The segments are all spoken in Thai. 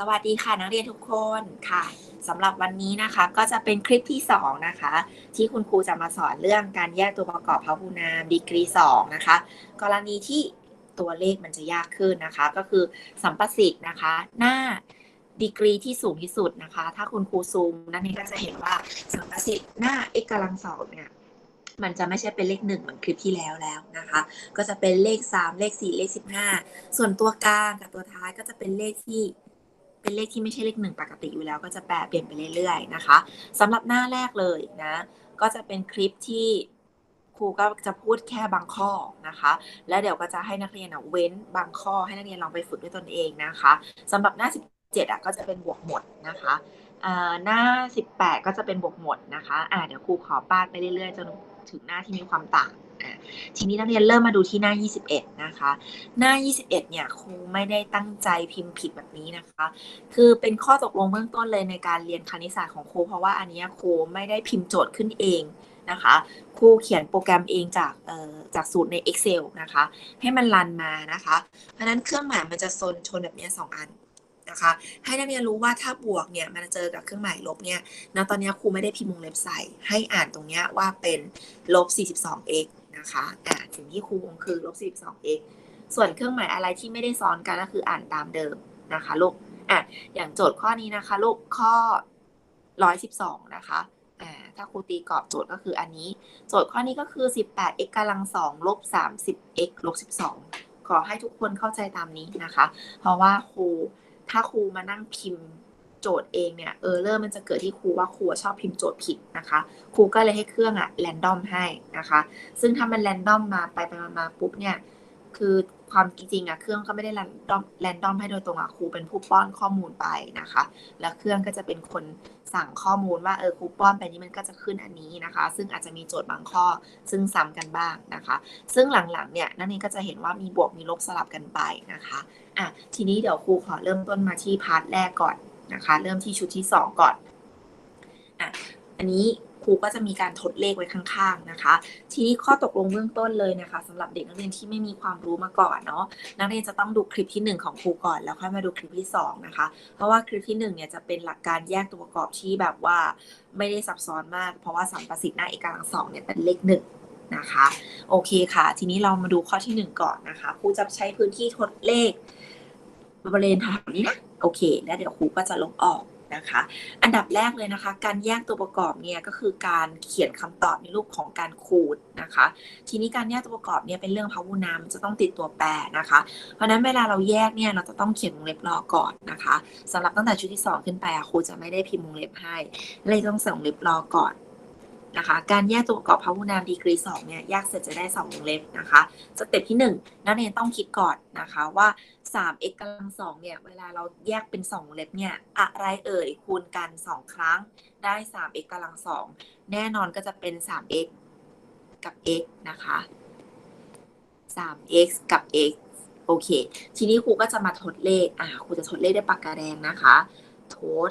สวัสดีค่ะนักเรียนทุกคนค่ะสำหรับวันนี้นะคะก็จะเป็นคลิปที่ 2 นะคะ ที่คุณครูจะมาสอนเรื่องการแยกตัวประกอบพหุนามดีกรี2นะคะ กรณีที่ตัวเลขมันจะยากขึ้นนะคะ ก็คือสัมประสิทธิ์นะคะ หน้าดีกรีที่สูงที่สุดนะคะ ถ้าคุณครูซูมนั่นนี่ก็จะเห็นว่าสัมประสิทธิ์หน้า x กำลังสองเนี่ยมันจะไม่ใช่เป็นเลขหนึ่งเหมือนคลิปที่แล้วแล้วนะคะ ก็จะเป็นเลข 3 เลข 4 เลข 15 ส่วนตัวกลางกับตัวท้ายก็จะเป็นเลขที่ เป็นเลขที่ไม่ใช่เลขหนึ่งปกติอยู่แล้วก็จะแปลเปลี่ยนไปเรื่อยๆนะคะสำหรับหน้าแรกเลยนะ ก็จะเป็นคลิปที่ครูก็จะพูดแค่บางข้อนะคะ แล้วเดี๋ยวก็จะให้นักเรียนเว้นบางข้อให้นักเรียนลองไปฝึกด้วยตนเองนะคะสำหรับหน้า 17อะก็จะเป็นบวกหมดนะคะหน้า 18 ก็จะเป็นบวกหมดนะคะอ่าเดี๋ยวครูขอป้าดไปเรื่อยๆจนถึงหน้าที่มีความต่าง ทีนี้นักเรียนเริ่มมาดูที่หน้า 21 นะคะ หน้า 21 เนี่ยครูไม่ได้ตั้งใจพิมพ์ผิดแบบนี้นะคะ คือเป็นข้อตกลงเบื้องต้นเลยในการเรียนคณิตศาสตร์ของครู เพราะว่าอันนี้ครูไม่ได้พิมพ์โจทย์ขึ้นเองนะคะครูเขียนโปรแกรมเองจากจากสูตรใน Excel นะคะ ให้มันรันมานะคะ เพราะนั้นเครื่องหมายมันจะซนชนแบบนี้2อันนะคะให้นักเรียนรู้ว่าถ้าบวกเนี่ยมันเจอกับเครื่องหมายลบเนี่ยนะตอนนี้ครูไม่ได้พิมพ์วงเล็บใส่ให้อ่านตรงนี้ว่าเป็นลบ 42x นะคะอ่าสิ่งที่ครูวงคือลบ 42x ส่วนเครื่องหมายอะไรที่ไม่ได้ซ้อนกันก็คืออ่านตามเดิมนะคะลูกอะอย่างโจทย์ข้อนี้นะคะลูกข้อ112นะคะอ่าถ้าครูตีกรอบโจทย์ก็คืออันนี้ โจทย์ข้อนี้ก็คือ 18x กำลัง2ลบสามสิบ x ลบ12ขอให้ทุกคนเข้าใจตามนี้นะคะ เพราะว่าครูถ้าครูมานั่งพิมพ์ โจทย์เองเนี่ยเออเริ่มมันจะเกิดที่ครูว่าครูชอบพิมพ์โจทย์ผิดนะคะ ครูก็เลยให้เครื่องอะแรนดอมให้นะคะ ซึ่งถ้ามันแรนดอมมาไปไปมาปุ๊บเนี่ยคือความจริงอะเครื่องก็ไม่ได้แรนดอมแรนดอมให้โดยตรงอะครูเป็นผู้ป้อนข้อมูลไปนะคะ แล้วเครื่องก็จะเป็นคนสั่งข้อมูลว่าเออครูป้อนไปนี้มันก็จะขึ้นอันนี้นะคะ ซึ่งอาจจะมีโจทย์บางข้อซึ่งซ้ำกันบ้างนะคะ ซึ่งหลังๆเนี่ยนั่นเองก็จะเห็นว่ามีบวกมีลบสลับกันไปนะคะอะทีนี้เดี๋ยวครูขอเริ่มต้นมาที่พาร์ทแรกก่อน นะคะ เริ่มที่ชุดที่ 2 ก่อนอะอันนี้ครูก็จะมีการทดเลขไว้ข้างๆนะคะ ทีนี้ข้อตกลงเบื้องต้นเลยนะคะสำหรับเด็กนักเรียนที่ไม่มีความรู้มาก่อนเนาะนักเรียนจะต้องดูคลิปที่ 1 ของครูก่อนแล้วค่อยมาดูคลิปที่ 2 นะคะ เพราะว่าคลิปที่1เนี่ยจะเป็นหลักการแยกตัวประกอบที่แบบว่าไม่ได้ซับซ้อนมาก เพราะว่าสัมประสิทธิ์หน้าเอกกำลังสองเนี่ยเป็นเลขหนึ่งนะคะ โอเคค่ะ ทีนี้เรามาดูข้อที่ 1 ก่อนนะคะครูจะใช้พื้นที่ทดเลข บริเวณแถวนี้นะโอเค แล้วเดี๋ยวครูก็จะลบออกนะคะ อันดับแรกเลยนะคะ การแยกตัวประกอบเนี่ยก็คือการเขียนคำตอบในรูปของการคูณนะคะ ทีนี้การแยกตัวประกอบเนี่ยเป็นเรื่องพหุนามันจะต้องติดตัวแปรนะคะ เพราะฉะนั้นเวลาเราแยกเนี่ยเราจะต้องเขียนวงเล็บรอก่อนนะคะสำหรับตั้งแต่ชุดที่ 2 ขึ้นไปครูจะไม่ได้พิมพ์วงเล็บให้เลยต้องใส่วงเล็บรอก่อน นะคะ การแยกตัวประกอบพหุนามดีกรี2เนี่ยแยกเสร็จจะได้2วงเล็บนะคะสเต็ปที่ 1 นักเรียนต้องคิดก่อนนะคะว่า 3x กำลัง2เนี่ยเวลาเราแยกเป็น2วงเล็บเนี่ยอะไรเอ่ยคูณกัน 2 ครั้งได้ 3x กำลัง2แน่นอนก็จะเป็น 3x กับ x นะคะ 3x กับ x โอเค ทีนี้ครูก็จะมาทดเลข อ่า ครูจะทดเลขด้วยปากกาแดงนะคะ ทด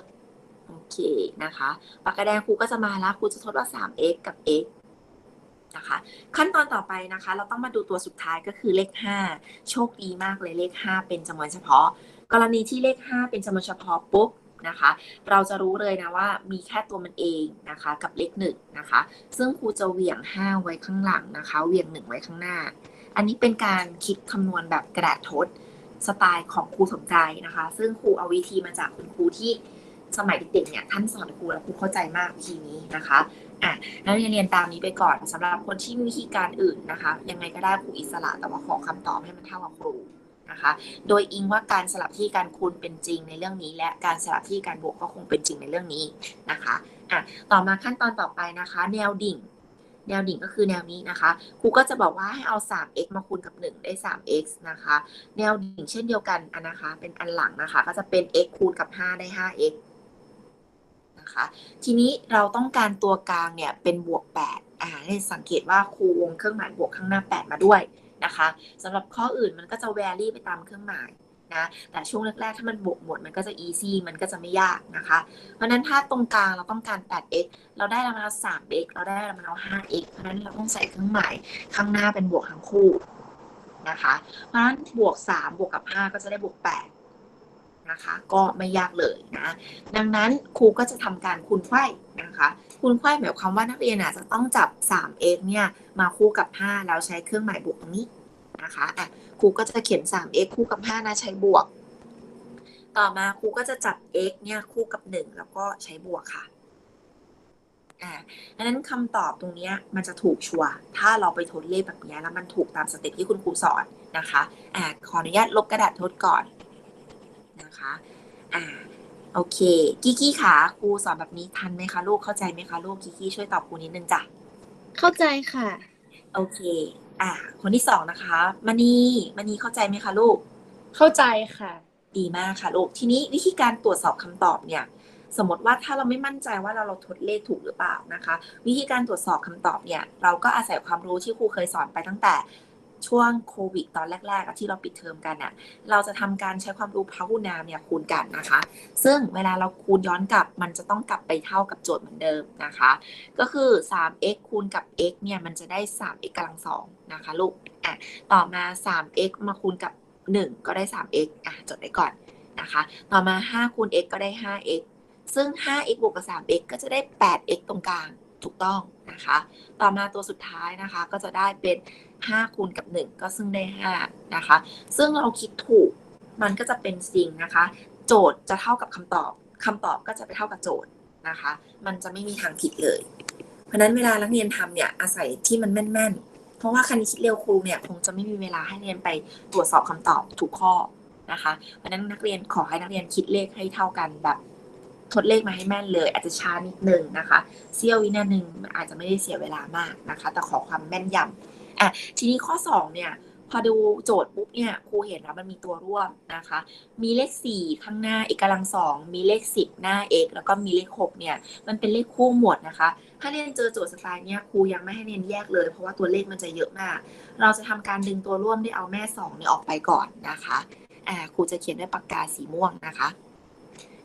โอเคนะคะปากกาแดงครูก็จะมาแล้วครูจะทดว่า 3x กับ x นะคะ ขั้นตอนต่อไปนะคะ เราต้องมาดูตัวสุดท้ายก็คือเลข 5 โชคดีมากเลยเลข 5 เป็นจำนวนเฉพาะ กรณีที่เลข 5 เป็นจำนวนเฉพาะปุ๊บนะคะเราจะรู้เลยนะว่ามีแค่ตัวมันเองนะคะกับเลข1นะคะซึ่งครูจะเหวี่ยง 5 ไว้ข้างหลังนะคะเหวี่ยง 1 ไว้ข้างหน้า อันนี้เป็นการคิดคำนวณแบบกระดาษทดสไตล์ของครูสมใจนะคะ ซึ่งครูเอาวิธีมาจากคุณครูที่ สมัยเด็กๆเนี่ยท่านสอนครูแล้วครูเข้าใจมากวิธีนี้นะคะอะนักเรียนเรียนตามนี้ไปก่อนสำหรับคนที่มีวิธีการอื่นนะคะ ยังไงก็ได้ครูอิสระแต่ว่าขอคำตอบให้มันเท่ากับครูนะคะ โดยอิงว่าการสลับที่การคูณเป็นจริงในเรื่องนี้ และการสลับที่การบวกก็คงเป็นจริงในเรื่องนี้นะคะอะต่อมาขั้นตอนต่อไปนะคะ แนวดิ่ง แนวดิ่งก็คือแนวนี้นะคะครูก็จะบอกว่าให้เอา 3x มาคูณกับ 1 ได้ 3x นะคะ แนวดิ่งเช่นเดียวกันอันนะคะ เป็นอันหลังนะคะ ก็จะเป็น x คูณกับ 5 ได้ 5x คะ ทีนี้เราต้องการตัวกลางเนี่ยเป็นบวก 8 อ่าให้สังเกตว่าครูวงเครื่องหมายบวกข้างหน้า 8 มาด้วยนะคะสำหรับข้ออื่นมันก็จะแวรี่ไปตามเครื่องหมายนะแต่ช่วงแรกๆ ถ้ามันบวกหมดมันก็จะ easy มันก็จะไม่ยากนะคะ เพราะนั้นถ้าตรงกลางเราต้องการ 8x เราได้ล้วมา 3x เราได้ล้วมาแล้ว 5x เพราะนั้นเราต้องใส่เครื่องหมายข้างหน้าเป็นบวกทั้งคู่นะคะ เพราะนั้นบวก 3 บวกกับ 5 ก็จะได้บวก 8 นะคะ ก็ไม่ยากเลยนะดังนั้นครูก็จะทำการคูณไข้นะคะคูณไข้หมายความว่านักเรียนอะจะต้องจับ 3x เนี่ยมาคู่กับ 5 แล้วใช้เครื่องหมายบวกตรงนี้นะคะอะครูก็จะเขียน 3x คู่กับ 5 นะใช้บวก ต่อมาครูก็จะจับ x เนี่ยคู่กับ 1 แล้วก็ใช้บวกค่ะอ่าดังนั้นคำตอบตรงนี้มันจะถูกชัวร์ถ้าเราไปทดเลขแบบนี้แล้วมันถูกตามสเต็ปที่คุณครูสอนนะคะอ่าขออนุญาตลบกระดาษทดก่อน นะคะอ่าโอเคกิกกี้ขาครูสอนแบบนี้ทันไหมคะลูกเข้าใจไหมคะลูกกิกกี้ช่วยตอบครูนิดนึงจ้ะเข้าใจค่ะ โอเค อ่าคนที่สองนะคะมณีมณีเข้าใจไหมคะลูก เข้าใจค่ะ ดีมากค่ะลูกทีนี้วิธีการตรวจสอบคำตอบเนี่ย สมมติว่าถ้าเราไม่มั่นใจว่าเราเราทดเลขถูกหรือเปล่านะคะ วิธีการตรวจสอบคำตอบเนี่ย เราก็อาศัยความรู้ที่ครูเคยสอนไปตั้งแต่ ช่วงโควิดตอนแรกๆที่เราปิดเทอมกันอะ เราจะทำการใช้ความรู้พหุนามเนี่ยคูณกันนะคะ ซึ่งเวลาเราคูณย้อนกลับ มันจะต้องกลับไปเท่ากับโจทย์เหมือนเดิมนะคะ ก็คือ 3x คูณกับ x เนี่ยมันจะได้ 3x กำลังสองนะคะลูกอะต่อมา 3x มาคูณกับ 1 ก็ได้ 3x อะจดไว้ก่อนนะคะ ต่อมา 5 คูณ x ก็ได้ 5x ซึ่ง 5x บวกกับ 3x ก็จะได้ 8x ตรงกลางถูกต้องนะคะ ต่อมาตัวสุดท้ายนะคะก็จะได้เป็น 5คูณกับ 1 ก็ซึ่งได้ 5 นะคะ ซึ่งเราคิดถูกมันก็จะเป็นจริงนะคะ โจทย์จะเท่ากับคำตอบคำตอบก็จะไปเท่ากับโจทย์นะคะ มันจะไม่มีทางผิดเลย เพราะนั้นเวลานักเรียนทำเนี่ยอาศัยที่มันแม่นๆ เพราะว่าคณิตคิดเร็วครูเนี่ยคงจะไม่มีเวลาให้เรียนไปตรวจสอบคำตอบทุกข้อนะคะ เพราะนั้นนักเรียนขอให้นักเรียนคิดเลขให้เท่ากันแบบทดเลขมาให้แม่นเลย อาจจะช้านิดนึงนะคะเสี้ยววินาหนึ่งอาจจะไม่ได้เสียเวลามากนะคะ แต่ขอความแม่นยำ อะทีนี้ข้อสองเนี่ย พอดูโจทย์ปุ๊บเนี่ยครูเห็นแล้วมันมีตัวร่วมนะคะ มีเลข 4 ข้างหน้าเอกกำลังสองมีเลข 10 หน้า x แล้วก็มีเลข 6 เนี่ย มันเป็นเลขคู่หมวดนะคะ ถ้าเรียนเจอโจทย์สไตล์เนี่ยครูยังไม่ให้เรียนแยกเลย เพราะว่าตัวเลขมันจะเยอะมาก เราจะทำการดึงตัวร่วมได้เอาแม่2เนี่ยออกไปก่อนนะคะอ่าครูจะเขียนด้วยปากกาสีม่วงนะคะ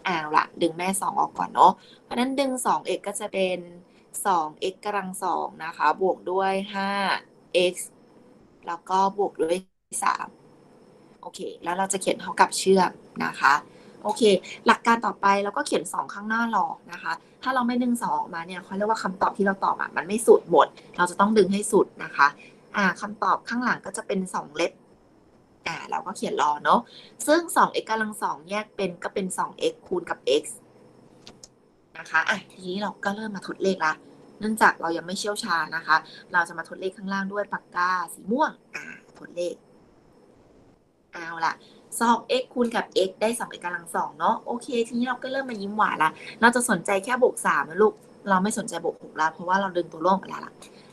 เอาละดึงแม่ 2 ออกก่อนเนาะเพราะนั้นดึง 2x ก็จะเป็น 2x กำลังสองนะคะ บวกด้วย x แล้วก็บวกด้วย 3 โอเค แล้วเราจะเขียนเท่ากับเชื่อกนะคะ โอเค หลักการต่อไปเราก็เขียน 2 ข้างหน้ารอนะคะ ถ้าเราไม่ดึง 2 ออกมาเนี่ยเขาเรียกว่าคำตอบที่เราตอบอะมันไม่สุดหมด เราจะต้องดึงให้สุดนะคะ อ่าคำตอบข้างหลังก็จะเป็น 2 เล็บอ่าเราก็เขียนรอเนาะ ซึ่ง 2x กำลังสองแยกเป็นก็เป็น 2x คูณกับ x นะคะ อะ ทีนี้เราก็เริ่มมาทดเลขละ เนื่องจากเรายังไม่เชี่ยวชาญนะคะ เราจะมาทดเลขข้างล่างด้วยปากกาสีม่วงอ่าทดเลข เอาละสอง x คูณกับ x ได้สอง x กำลังสองเนาะโอเค ทีนี้เราก็เริ่มมายิ้มหวานละ เราจะสนใจแค่บวกสามนะลูก เราไม่สนใจบวกหกละเพราะว่าเราดึงตัวร่วมไปแล้วล่ะ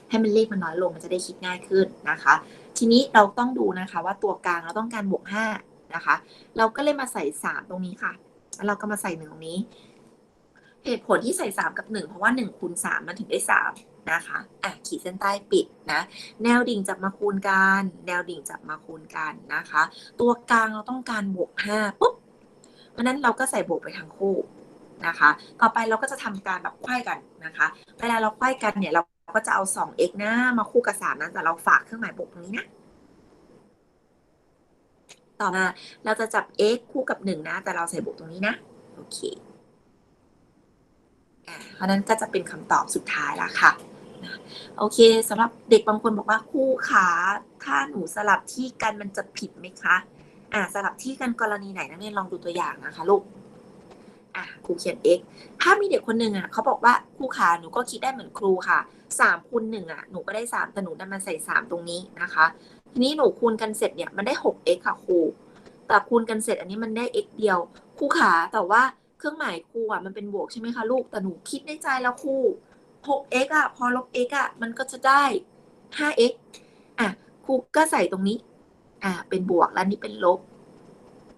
ให้มันเลขมันน้อยลงมันจะได้คิดง่ายขึ้นนะคะ ทีนี้เราต้องดูนะคะว่าตัวกลางเราต้องการบวกห้านะคะ เราก็เลยมาใส่สามตรงนี้ค่ะแล้วเราก็มาใส่หนึ่งตรงนี้ เหตุผลที่ใส่สามกับหนึ่งเพราะว่าหนึ่งคูณสามมันถึงได้สามนะคะ อะ ขีดเส้นใต้ปิดนะ แนวดิ่งจับมาคูณกัน แนวดิ่งจับมาคูณกันนะคะ ตัวกลางเราต้องการบวกห้าปุ๊บ เพราะนั้นเราก็ใส่บวกไปทั้งคู่นะคะ ต่อไปเราก็จะทำการแบบไขว้กันนะคะ เวลาเราไขว้กันเนี่ยเราก็จะเอา 2x นะมาคู่กับ3นะแต่เราฝากเครื่องหมายบวกตรงนี้นะต่อมาเราจะจับ x คู่กับ 1 นะ แต่เราใส่บวกตรงนี้นะ โอเค อ่าเพราะนั้นก็จะเป็นคำตอบสุดท้ายละค่ะโอเคสำหรับเด็กบางคนบอกว่าครูขาถ้าหนูสลับที่กันมันจะผิดไหมคะอ่าสลับที่กันกรณีไหนนักเรียนลองดูตัวอย่างนะคะลูกอะครูเขียน x ถ้ามีเด็กคนหนึ่งอะเขาบอกว่าครูขาหนูก็คิดได้เหมือนครูค่ะสามคูณหนึ่งอะหนูก็ได้สามแต่หนูดันมาใส่สามตรงนี้นะคะ ทีนี้หนูคูณกันเสร็จเนี่ยมันได้หก x ค่ะครูแต่คูณกันเสร็จอันนี้มันได้ x เดียวครูขาแต่ว่า เครื่องหมายครูอะมันเป็นบวกใช่ไหมคะลูก แต่หนูคิดในใจแล้วครูหก x อะ พอลบ x อะ มันก็จะได้ห้า x อะ ครูก็ใส่ตรงนี้ อะ เป็นบวกแล้วนี่เป็นลบ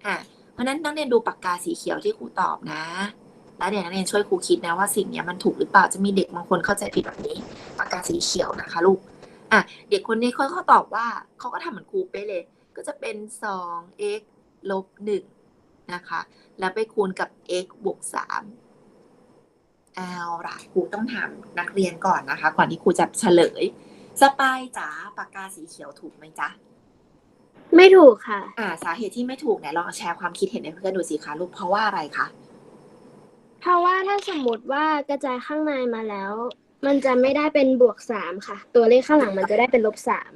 อะ เพราะนั้นนักเรียนดูปากกาสีเขียวที่ครูตอบนะ แล้วเดี๋ยวนักเรียนช่วยครูคิดนะว่าสิ่งนี้มันถูกหรือเปล่า จะมีเด็กบางคนเข้าใจผิดแบบนี้ ปากกาสีเขียวนะคะลูก อะ เด็กคนนี้เขาตอบว่า เขาก็ทำเหมือนครูเป๊ะเลย ก็จะเป็น 2x ลบ1 นะคะ แล้วไปคูณกับ x บวก3เอาล่ะครูต้องถามนักเรียนก่อนนะคะ ก่อนที่ครูจะเฉลย สปายจ๋าปากกาสีเขียวถูกไหมจ๊ะไม่ไม่ถูกค่ะ อ่า สาเหตุที่ไม่ถูกเนี่ยลองแชร์ความคิดเห็นให้เพื่อนดูสิคะลูกเพราะว่าอะไรคะเพราะว่าถ้าสมมติว่ากระจายข้างในมาแล้ว มันจะไม่ได้เป็นบวกสามค่ะ ตัวเลขข้างหลังมันจะได้เป็นลบสาม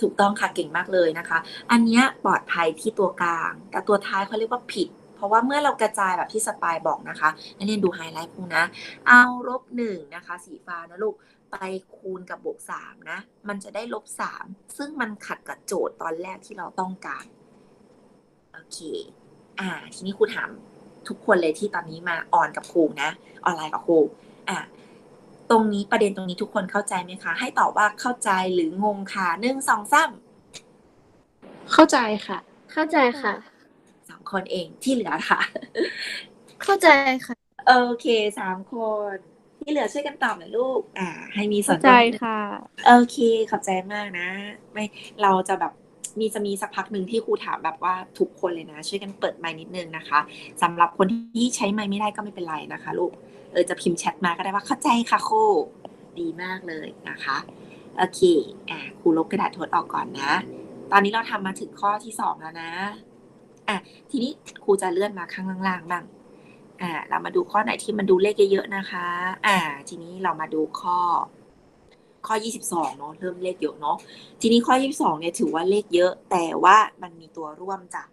ถูกต้องค่ะเก่งมากเลยนะคะ อันนี้ปลอดภัยที่ตัวกลาง แต่ตัวท้ายเขาเรียกว่าผิด เพราะว่าเมื่อเรากระจายแบบที่สปายบอกนะคะนักเรียนดูไฮไลท์ครูนะ เอาลบหนึ่งนะคะ สีฟ้านะลูกไปคูณกับบวกสามนะ มันจะได้ลบสามซึ่งมันขัดกับโจทย์ตอนแรกที่เราต้องการโอเคอ่าทีนี้ครูถามทุกคนเลยที่ตอนนี้มาออนกับครูนะ ออนไลน์กับครูอะ ตรงนี้ประเด็นตรงนี้ทุกคนเข้าใจไหมคะ ให้ตอบว่าเข้าใจหรืองงค่ะหนึ่งสองสามเข้าใจค่ะ เข้าใจค่ะ สองคนเองที่เหลือค่ะ เข้าใจค่ะ โอเคสามคน ที่เหลือช่วยกันตอบหน่อยลูก อ่า ให้มีส่วนเข้าใจร่วมนิดนึงค่ะ โอเคขอบใจมากนะ ไม่เราจะแบบมีจะมีสักพักหนึ่งที่ครูถามแบบว่าทุกคนเลยนะ ช่วยกันเปิดไมค์นิดนึงนะคะสำหรับคนที่ใช้ไมค์ไม่ได้ก็ไม่เป็นไรนะคะ ลูกเออจะพิมพ์แชทมาก็ได้ว่าเข้าใจค่ะครูดีมากเลยนะคะโอเคอ่าครูลบกระดาษทดออกก่อนนะ ตอนนี้เราทำมาถึงข้อที่สองแล้วนะอะทีนี้ครูจะเลื่อนมาข้างล่างๆบ้างอ่าเรามาดูข้อไหนที่มันดูเลขเยอะๆนะคะ อ่า ทีนี้เรามาดูข้อ ข้อ 22เนอะเริ่มเลขเยอะเนาะทีนี้ข้อ 22เนี่ยถือว่าเลขเยอะ แต่ว่ามันมีตัวร่วมจ้ะ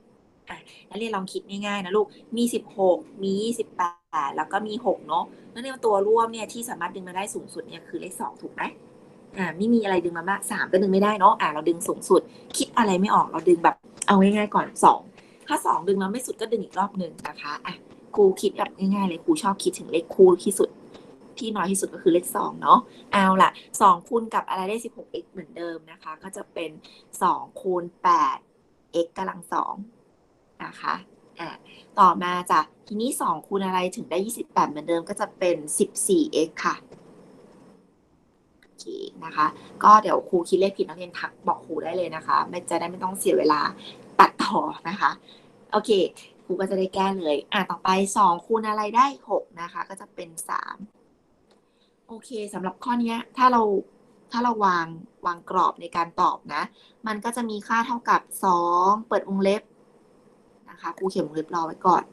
อะนักเรียนลองคิดง่ายๆนะลูก มี 16 มี 28 แล้วก็มี 6 เนาะนักเรียนตัวร่วมเนี่ยที่สามารถดึงมาได้สูงสุดเนี่ยคือเลข 2 ถูกไหมอ่าไม่มีอะไรดึงมามาก3ก็ดึงไม่ได้เนาะอ่าเราดึงสูงสุด คิดอะไรไม่ออกเราดึงแบบเอาง่ายๆก่อน 2 ถ้า 2 ดึงแล้วไม่สุดก็ดึงอีกรอบหนึ่งนะคะอะครูคิดแบบง่ายๆเลยครูชอบคิดถึงเลขคู่ที่สุดที่น้อยที่สุดก็คือเลขสองเนาะ เอาล่ะสองคูณกับอะไรได้ 16x เหมือนเดิมนะคะ ก็จะเป็นสองคูณ 8x กำลังสอง นะคะอะต่อมาจ้ะทีนี้สองคูณอะไรถึงได้ 28 เหมือนเดิมก็จะเป็น 14x ค่ะโอเคนะคะ ก็เดี๋ยวครูคิดเลขผิดนักเรียนทักบอกครูได้เลยนะคะ ไม่จะได้ไม่ต้องเสียเวลาตัดต่อนะคะ โอเคครูก็จะได้แก้เลย อะต่อไปสองคูณอะไรได้หกนะคะ ก็จะเป็นสามโอเคสำหรับข้อนี้ถ้าเราถ้าเราวางวางกรอบในการตอบนะ มันก็จะมีค่าเท่ากับสองเปิดวงเล็บ นะคะครูเขียนวงเล็บรอไว้ก่อน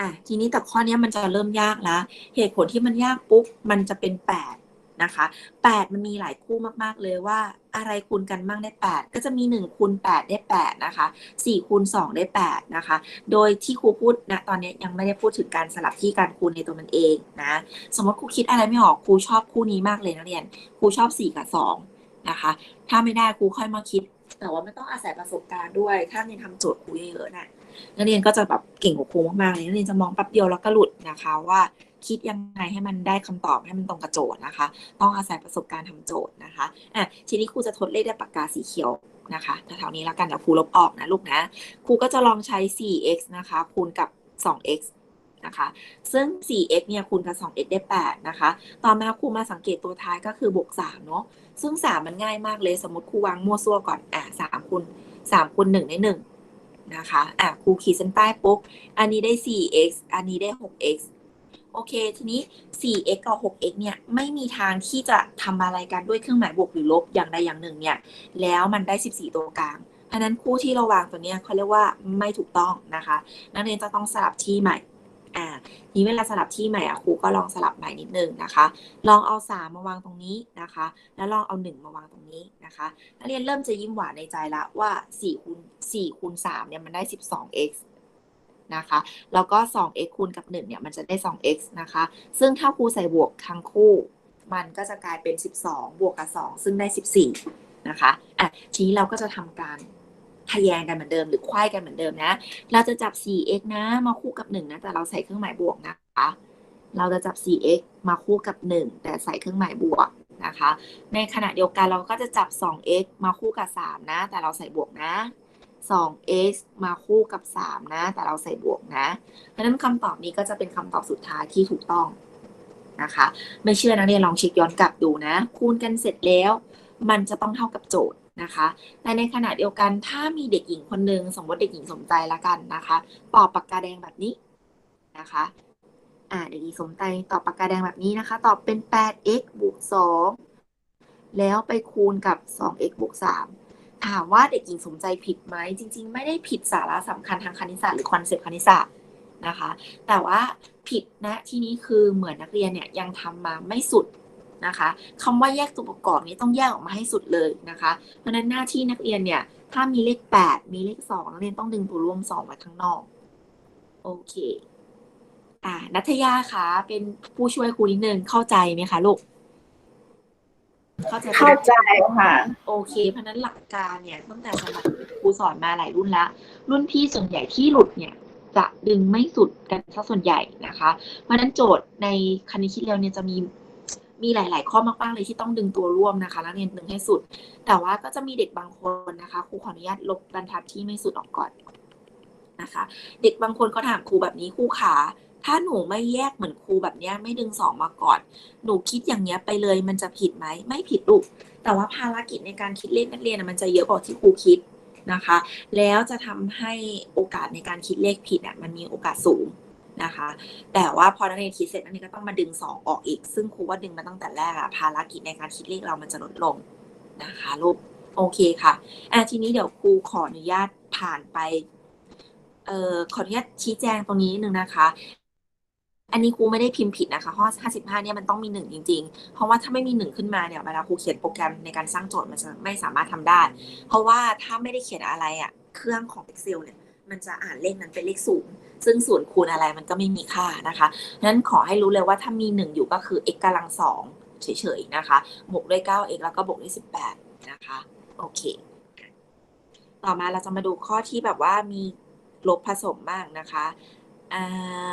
อะทีนี้แต่ข้อนี้มันจะเริ่มยากแล้ว เหตุผลที่มันยากปุ๊บมันจะเป็นแปดนะคะแปดมันมีหลายคู่มากๆเลยว่าอะไรคูณกันบ้างได้แปดก็จะมีหนึ่งคูณแปดได้แปดนะคะสี่คูณสองได้แปดนะคะ โดยที่ครูพูดนะตอนนี้ยังไม่ได้พูดถึงการสลับที่การคูณในตัวมันเองนะ สมมติครูคิดอะไรไม่ออกครูชอบคู่นี้มากเลยนักเรียนครูชอบสี่กับสอง นะคะ ถ้าไม่ได้ครูค่อยมาคิด แต่ว่าไม่ต้องอาศัยประสบการณ์ด้วย ถ้าเรียนทำโจทย์ครูเยอะๆนะนักเรียนก็จะแบบเก่งกว่าครูมากๆเลยนักเรียนจะมองแป๊บเดียวแล้วก็หลุดนะคะว่าคิดยังไงให้มันได้คำตอบให้มันตรงกับโจทย์นะคะ ต้องอาศัยประสบการณ์ทำโจทย์นะคะอะทีนี้ครูจะทดเลขด้วยปากกาสีเขียวนะคะแถวๆนี้แล้วกันเดี๋ยวครูลบออกนะลูกนะครูก็จะลองใช้ 4x นะคะคูณกับ 2x นะคะซึ่ง 4x เนี่ยคูณกับ 2x ได้ 8 นะคะ ต่อมาครูมาสังเกตตัวท้ายก็คือบวก 3 เนาะ ซึ่ง3มันง่ายมากเลย สมมติครูวางมั่วซั่วก่อนอะ3คูณ3คูณ1ได้1นะคะอะครูขีดเส้นใต้ปุ๊บ อันนี้ได้ 4x อันนี้ได้ 6x โอเค ทีนี้ 4x กับ 6x เนี่ย ไม่มีทางที่จะทำอะไรกันด้วยเครื่องหมายบวกหรือลบอย่างใดอย่างหนึ่งเนี่ย แล้วมันได้ 14 ตัวกลางอันนั้นคู่ที่เราวางตัวเนี้ยเขาเรียกว่าไม่ถูกต้องนะคะ นักเรียนจะต้องสลับที่ใหม่ อ่านี้เวลาสลับที่ใหม่อะครูก็ลองสลับใหม่นิดนึงนะคะ ลองเอาสามมาวางตรงนี้นะคะ แล้วลองเอาหนึ่งมาวางตรงนี้นะคะนักเรียนเริ่มจะยิ้มหวานในใจละว่าสี่คูณสี่คูณสามเนี่ยมันได้ 12x นะคะแล้วก็ 2x คูณกับ 1 เนี่ย มันจะได้ 2x นะคะ ซึ่งถ้าครูใส่บวกทั้งคู่ มันก็จะกลายเป็น 12 บวกกับ 2 ซึ่งได้ 14 นะคะอะทีนี้เราก็จะทำการ ทะแยงกันเหมือนเดิมหรือควายกันเหมือนเดิมนะ เราจะจับ 4x นะ มาคู่กับ 1 นะ แต่เราใส่เครื่องหมายบวกนะคะ เราจะจับ 4x มาคู่กับ 1 แต่ใส่เครื่องหมายบวกนะคะ ในขณะเดียวกันเราก็จะจับ 2x มาคู่กับ 3 นะ แต่เราใส่บวกนะ 2x มาคู่กับ 3 นะ แต่เราใส่บวกนะ เพราะนั้นคำตอบนี้ก็จะเป็นคำตอบสุดท้ายที่ถูกต้องนะคะ ไม่เชื่อนักเรียนลองเช็คย้อนกลับดูนะ คูณกันเสร็จแล้ว มันจะต้องเท่ากับโจทย์ นะคะ แต่ในขณะเดียวกันถ้ามีเด็กหญิงคนหนึ่งสมมติเด็กหญิงสมใจละกันนะคะตอบปากกาแดงแบบนี้นะคะอ่าเด็กหญิงสมใจตอบปากกาแดงแบบนี้นะคะ ตอบเป็น 8x บวก 2 แล้วไปคูณกับ 2x บวก3อ่าว่าเด็กหญิงสมใจผิดไหมจริง ๆ ไม่ได้ผิดสาระสำคัญทางคณิตศาสตร์หรือคอนเซปต์คณิตศาสตร์นะคะ แต่ว่าผิดนะที่นี้คือเหมือนนักเรียนเนี่ยยังทำมาไม่สุด นะคะคำว่าแยกตัวประกอบนี้ต้องแยกออกมาให้สุดเลยนะคะ เพราะฉะนั้นหน้าที่นักเรียนเนี่ย ถ้ามีเลข 8 มีเลข2นักเรียนต้องดึงตัวร่วม 2 ไว้ข้างนอก โอเค อ่านัทยาคะเป็นผู้ช่วยครูนิดนึงเข้าใจไหมคะลูกเข้าใจไหมเข้าใจค่ะ โอเค เพราะฉะนั้นหลักการเนี่ยตั้งแต่สมัยครูสอนมาหลายรุ่นแล้วรุ่นพี่ส่วนใหญ่ที่หลุดเนี่ย จะดึงไม่สุดกันซะส่วนใหญ่นะคะ เพราะฉะนั้นโจทย์ในคณิตคิดเร็วเนี่ยจะมี มีหลาย ๆ ข้อมากๆเลยที่ต้องดึงตัวร่วมนะคะแล้วเรียนดึงให้สุด แต่ว่าก็จะมีเด็กบางคนนะคะครูขออนุญาตลบบรรทัดที่ไม่สุดออกก่อนนะคะ เด็กบางคนเขาถามครูแบบนี้ครูขาถ้าหนูไม่แยกเหมือนครูแบบนี้ไม่ดึงสองมาก่อน หนูคิดอย่างเนี้ยไปเลยมันจะผิดไหมไม่ผิดลูกแต่ว่าภารกิจในการคิดเลขนักเรียนมันจะเยอะกว่าที่ครูคิดนะคะ แล้วจะทำให้โอกาสในการคิดเลขผิดอะมันมีโอกาสสูง นะคะ แต่ว่าพอนักเรียนคิดเสร็จนักเรียนก็ต้องมาดึงสองออกอีก ซึ่งครูว่าดึงมาตั้งแต่แรกอะภารกิจในการคิดเลขเรามันจะลดลงนะคะลูกโอเคค่ะอะทีนี้เดี๋ยวครูขออนุญาตผ่านไปเอ่อขออนุญาตชี้แจงตรงนี้นิดนึงนะคะ อันนี้ครูไม่ได้พิมพ์ผิดนะคะข้อ55เนี่ยมันต้องมีหนึ่งจริง ๆ เพราะว่าถ้าไม่มีหนึ่งขึ้นมาเนี่ยเวลาครูเขียนโปรแกรมในการสร้างโจทย์มันจะไม่สามารถทำได้ เพราะว่าถ้าไม่ได้เขียนอะไรอะเครื่องของ Excel เนี่ยมันจะอ่านเลขนั้นเป็นเลขศูนย์ ซึ่งศูนย์คูณอะไรมันก็ไม่มีค่านะคะนั้นขอให้รู้เลยว่าถ้ามีหนึ่งอยู่ก็คือ x กำลังสองเฉยๆนะคะบวกด้วย 9x แล้วก็บวกด้วย 18 นะคะ โอเค ต่อมาเราจะมาดูข้อที่แบบว่ามีลบผสมบ้างนะคะอ่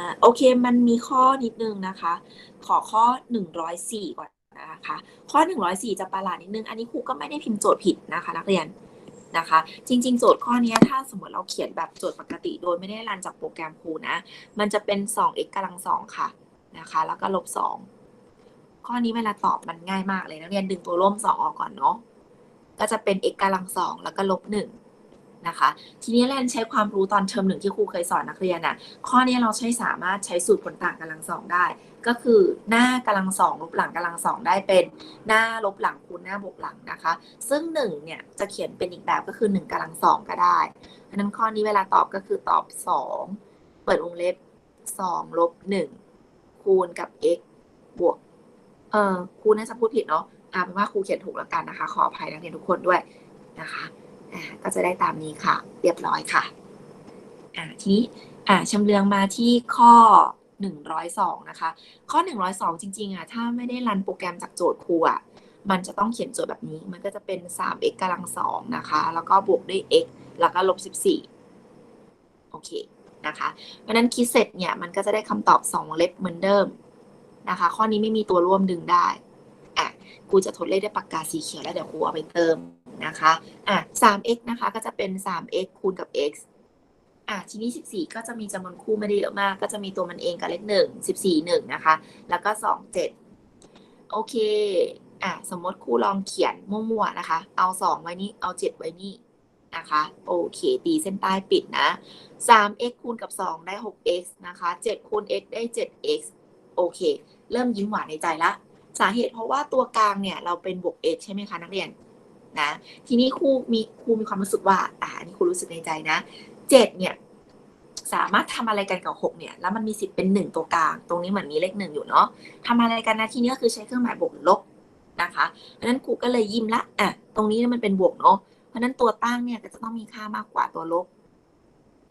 าโอเคมันมีข้อนิดนึงนะคะ ขอข้อ 104 ก่อนนะคะ ข้อ 104 จะประหลาดนิดนึง อันนี้ครูก็ไม่ได้พิมพ์โจทย์ผิดนะคะ นักเรียน นะคะ จริง ๆ โจทย์ข้อนี้ถ้าสมมติเราเขียนแบบโจทย์ปกติ โดยไม่ได้รันจากโปรแกรมครูนะ มันจะเป็น 2x กำลัง 2 ค่ะนะคะ แล้วก็ลบ 2 ข้อนี้เวลาตอบมันง่ายมากเลยนักเรียนดึงตัวร่วม2 ออกก่อนเนาะก็จะเป็น x กำลัง 2 แล้วก็ลบ 1นะคะทีนี้เรียนใช้ความรู้ตอนเทอมหนึ่งที่ครูเคยสอนนักเรียนน่ะข้อนี้เราใช้สามารถใช้สูตรผลต่างกำลังสองได้ ก็คือหน้ากำลังสองลบหลังกำลังสองได้เป็นหน้าลบหลังคูณหน้าบวกหลังนะคะ ซึ่งหนึ่งเนี่ยจะเขียนเป็นอีกแบบก็คือหนึ่งกำลังสองก็ได้ดังนั้นข้อนี้เวลาตอบก็คือตอบสองเปิดวงเล็บสองลบหนึ่งคูณกับ x บวกเออครูน่าจะพูดผิดเนาะเอาเป็นว่าครูเขียนถูกแล้วกันนะคะ ขออภัยนักเรียนทุกคนด้วยนะคะอ่าก็จะได้ตามนี้ค่ะ เรียบร้อยค่ะอ่าทีนี้อ่าชำเลืองมาที่ข้อ 102 นะคะ ข้อ 102 จริงๆอะถ้าไม่ได้รันโปรแกรมจากโจทย์ครูอะมันจะต้องเขียนโจทย์แบบนี้ มันก็จะเป็น 3x กำลัง2นะคะ แล้วก็บวกด้วย x แล้วก็ลบ 14 โอเคนะคะ เพราะนั้นคิดเสร็จเนี่ยมันก็จะได้คำตอบ2เล็บเหมือนเดิมนะคะ ข้อนี้ไม่มีตัวร่วมดึงได้อะครูจะทดเลขด้วยปากกาสีเขียวแล้วเดี๋ยวครูเอาไปเติมนะคะอะ 3x นะคะก็จะเป็น 3x คูณกับ x อะทีนี้ 14 ก็จะมีจำนวนคู่ไม่ได้เยอะมาก ก็จะมีตัวมันเองกับเลข1 14 1นะคะ แล้วก็2 7โอเค อะสมมติครูลองเขียนมั่วๆนะคะ เอา2ไว้นี่เอา7ไว้นี่นะคะ โอเค ตีเส้นใต้ปิดนะ 3x คูณกับ2ได้ 6x นะคะ7คูณ x ได้ 7x โอเค เริ่มยิ้มหวานในใจละ สาเหตุเพราะว่าตัวกลางเนี่ยเราเป็นบวก x ใช่ไหมคะนักเรียนนะ ทีนี้ครูมีครูมีความรู้สึกว่า อ่านนี้ครูรู้สึกในใจนะ เจ็ดเนี่ยสามารถทำอะไรกันกับหกเนี่ย แล้วมันมีสิทธิ์เป็นหนึ่งตัวกลาง ตรงนี้เหมือนมีเลขหนึ่งอยู่เนาะทำอะไรกันนะทีนี้ก็คือใช้เครื่องหมายบวกลบนะคะเพราะนั้นครูก็เลยยิ้มละอะตรงนี้มันเป็นบวกเนาะเพราะนั้นตัวตั้งเนี่ยก็จะต้องมีค่ามากกว่าตัวลบ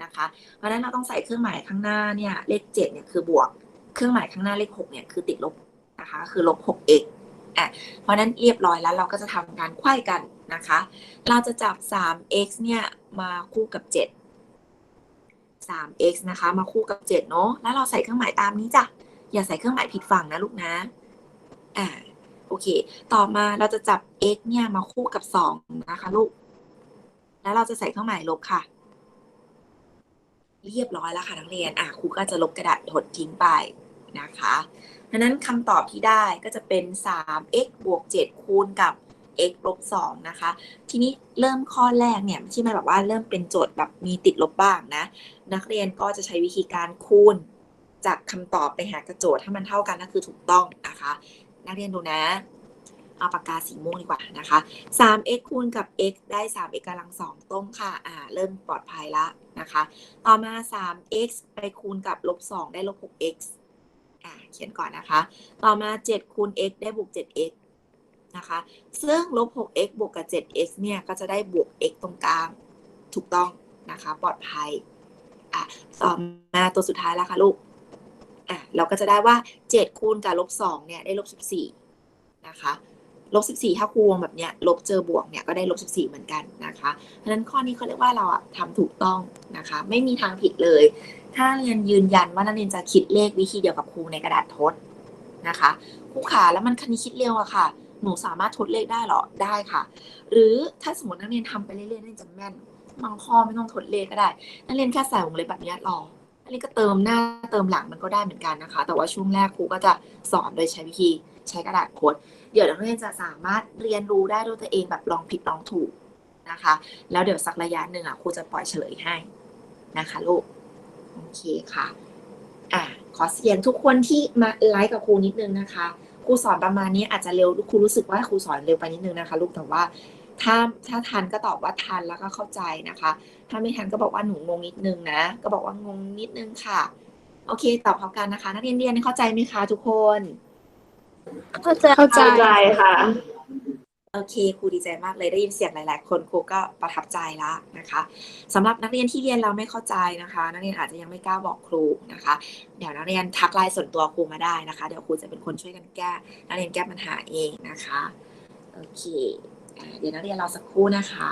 นะคะ เพราะนั้นเราต้องใส่เครื่องหมายข้างหน้าเนี่ยเลขเจ็ดเนี่ยคือบวก เครื่องหมายข้างหน้าเลขหกเนี่ยคือติดลบนะคะ คือลบหก x อะเพราะฉะนั้นเรียบร้อยแล้วเราก็จะทำการไขว้กันนะคะ เราจะจับ 3x เนี่ยมาคู่กับ 7 3x นะคะ มาคู่กับ 7 เนอะแล้วเราใส่เครื่องหมายตามนี้จ้ะ อย่าใส่เครื่องหมายผิดฝั่งนะลูกนะ อ่า โอเค ต่อมาเราจะจับ x เนี่ยมาคู่กับ 2 นะคะลูก แล้วเราจะใส่เครื่องหมายลบค่ะ เรียบร้อยแล้วค่ะนักเรียน อะครูก็จะลบกระดาษหดทิ้งไปนะคะดังนั้นคำตอบที่ได้ก็จะเป็น 3x บวก 7 คูณกับ x ลบ2นะคะ ทีนี้เริ่มข้อแรกเนี่ยที่มันแบบว่าเริ่มเป็นโจทย์แบบมีติดลบบ้างนะ นักเรียนก็จะใช้วิธีการคูณ จากคำตอบไปหากระโจทย์ให้มันเท่ากันนั่นคือถูกต้องนะคะ นักเรียนดูนะเอาปากกาสีม่วงดีกว่านะคะ 3x คูณกับ x ได้ 3x กำลังสองต้มค่ะ อ่า เริ่มปลอดภัยละนะคะ ต่อมา 3x ไปคูณกับลบ2ได้ลบ 6x อ่า เขียนก่อนนะคะ ต่อมา 7 คูณ x ได้บวก 7x นะคะ ซึ่งลบ 6x บวกกับ 7x เนี่ย ก็จะได้บวก x ตรงกลาง ถูกต้องนะคะ ปลอดภัย อะ ต่อมาตัวสุดท้ายแล้วค่ะลูก อะ เราก็จะได้ว่า 7 คูณกับลบ 2 เนี่ย ได้ลบ 14 นะคะลบ14 ถ้าคูณวงแบบเนี้ย ลบเจอบวกเนี่ยก็ได้ลบ14 เหมือนกันนะคะ เพราะฉะนั้นข้อนี้เขาเรียกว่าเราอะทำถูกต้องนะคะ ไม่มีทางผิดเลย ถ้าเรียนยืนยันว่านักเรียนจะคิดเลขวิธีเดียวกับครูในกระดาษทดนะคะครูขาแล้วมันคณิตคิดเร็วอะค่ะ หนูสามารถทดเลขได้เหรอได้ค่ะ หรือถ้าสมมตินักเรียนทำไปเรื่อยๆนักเรียนจะแม่นบางข้อไม่ต้องทดเลขก็ได้ นักเรียนแค่ใส่วงเล็บแบบนี้ยรอนักเรียนก็เติมหน้าเติมหลังมันก็ได้เหมือนกันนะคะ แต่ว่าช่วงแรกครูก็จะสอนโดยใช้วิธีใช้กระดาษโค้ดเดี๋ยวนักเรียนจะสามารถเรียนรู้ได้ด้วยตัวเองแบบลองผิดลองถูกนะคะ แล้วเดี๋ยวสักระยะหนึ่งอะครูจะปล่อยเฉลยให้นะคะลูกโอเคค่ะอะขอเสียงทุกคนที่มาไลฟ์กับครูนิดนึงนะคะ ครูสอนประมาณนี้อาจจะเร็วครูรู้สึกว่าครูสอนเร็วไปนิดนึงนะคะ ลูกแต่ว่าถ้าถ้าทันก็ตอบว่าทันแล้วก็เข้าใจนะคะ ถ้าไม่ทันก็บอกว่าหนูงงนิดนึงนะ ก็บอกว่างงนิดนึงค่ะ โอเค ตอบพร้อมกันนะคะ นักเรียนเรียนเข้าใจไหมคะทุกคน เข้าใจเข้าใจค่ะ โอเคครูดีใจมากเลยได้ยินเสียงหลาย ๆ คนครูก็ประทับใจละนะคะสำหรับนักเรียนที่เรียนเราไม่เข้าใจนะคะ นักเรียนอาจจะยังไม่กล้าบอกครูนะคะ เดี๋ยวนักเรียนทักไลน์ส่วนตัวครูมาได้นะคะ เดี๋ยวครูจะเป็นคนช่วยกันแก้นักเรียนแก้ปัญหาเองนะคะโอเคเดี๋ยวนักเรียนรอสักครู่นะคะ